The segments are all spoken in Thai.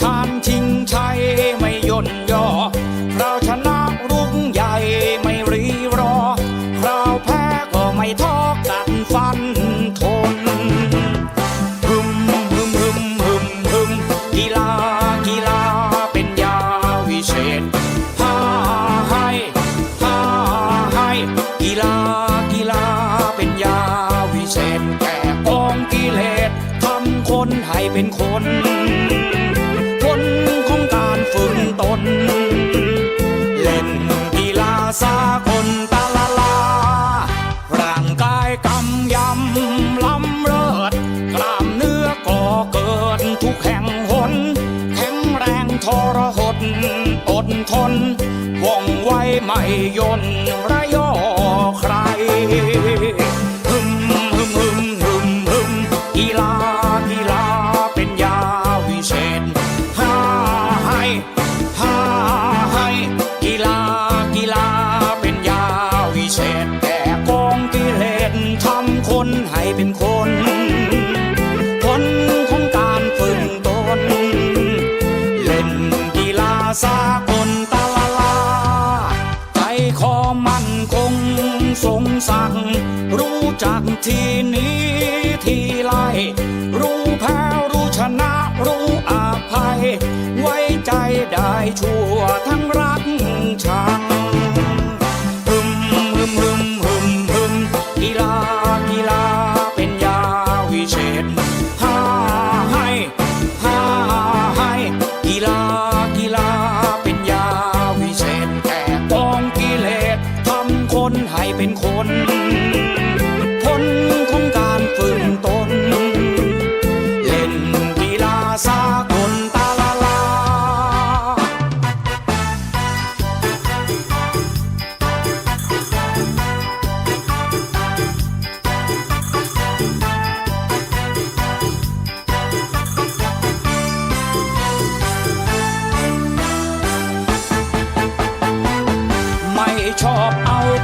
ชาญชิงชัยไม่ย่นย่อเราชนะรุ่งใหญ่ไม่รีรอ คราวแพ้ก็ไม่ท้อกันฟันทนฮึมฮึมฮึมฮึมฮึมกีฬากีฬาเป็นยาวิเศษพาให้พาให้กีฬากีฬาเป็นยาวิเศษแก่กองกิเลสทำคนให้เป็นคน ยนระยอใครฮึมฮึมฮึมฮึมฮึมกีฬากีฬาเป็นยา รู้จักทีนี้ทีไลรู้แพ้รู้ชนะรู้อาภัย ไว้ใจได้ชั่วทั้งรักชา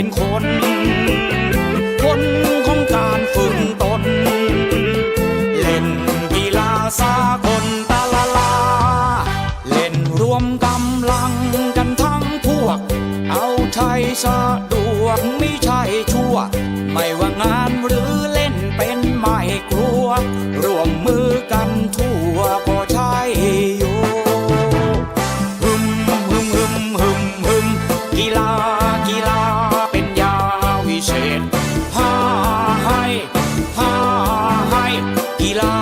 เป็นคน คนของการฝึกตน เล่นกีฬาสากลตาลาลา เล่นรวมกำลังกันทั้งพวก เอาใช้สะดวกไม่ใช่ชั่ว ไม่ว่างานหรือเล่นไป กีฬ